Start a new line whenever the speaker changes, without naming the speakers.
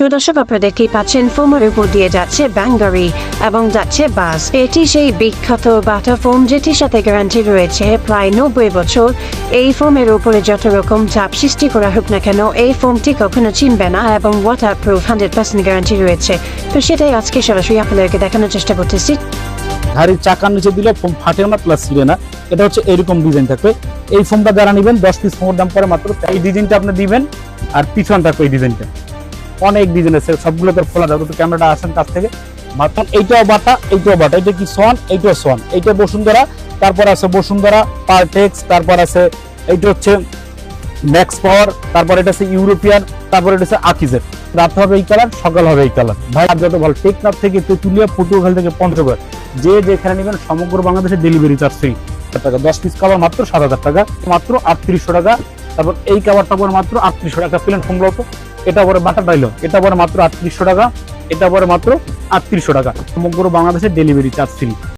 তো দর্শক পাচ্ছেন, ফোমের উপর দিয়ে যাচ্ছে ব্যাঙ্গারি এবং যাচ্ছে বাস এটি সেই বিখ্যাত বাটা ফোম যেটির সাথে গ্যারান্টি রয়েছে প্রায় নব্বই বছর। এই ফোমের উপরে যত রকম চাপ সৃষ্টি করা হোক না কেন, এই ফোমটি কখনো চিনবে না এবং water proof hundred percent guarantee রয়েছে। তো সেটাই আজকে সরাসরি আপনাদেরকে দেখানোর চেষ্টা করতেছি।
গাড়ির চাকার নিচে দিলে ফোম ফাটে না প্লাস ছিঁড়ে না। এটা হচ্ছে এরকম ডিজাইন থাকবে। এই ফোমটা যারা নেবেন, দশ পিস ফোমের দাম পরে মাত্র। এই ডিজাইনটা আপনি দিবেন, আর পিছন থাকবে এই ডিজাইনটা অনেক ডিজাইন আছে সবগুলো তো খোলা যাবে তো ক্যামেরাটা আসেন কাছ থেকে। মাত্র এইটাও বাটা এইটাও বাটা। এটা কি সোয়ান এইটাও সোয়ান এইটা বসুন্ধরা। তারপর আছে বসুন্ধরা পারটেক্স তারপর আছে এইটা হচ্ছে ম্যাক্স পাওয়ার। তারপর এটা আছে ইউরোপিয়ান। তারপর এটা আছে আকিজের। রাত হবে এই কালার সকাল হবে এই কালার ভাই, আর যত ভালো, টেকনাফ থেকে তেতুলিয়া, পটুয়াখাল থেকে পঞ্চগড়। যে যেখানে নেবেন, সমগ্র বাংলাদেশে ডেলিভারি চার্জ ফ্রি টাকা। দশ পিস কাভার মাত্র সাত হাজার টাকা। মাত্র আটত্রিশশো টাকা। তারপর এই কাবারটা মাত্র আটত্রিশশো টাকা। প্লেন ফোন তো এটা পরে বাটা ডাইল, এটা পরে মাত্র আটত্রিশশো টাকা, এটা পরে মাত্র আটত্রিশশো টাকা। সমগ্র বাংলাদেশের ডেলিভারি চার্জ ফ্রি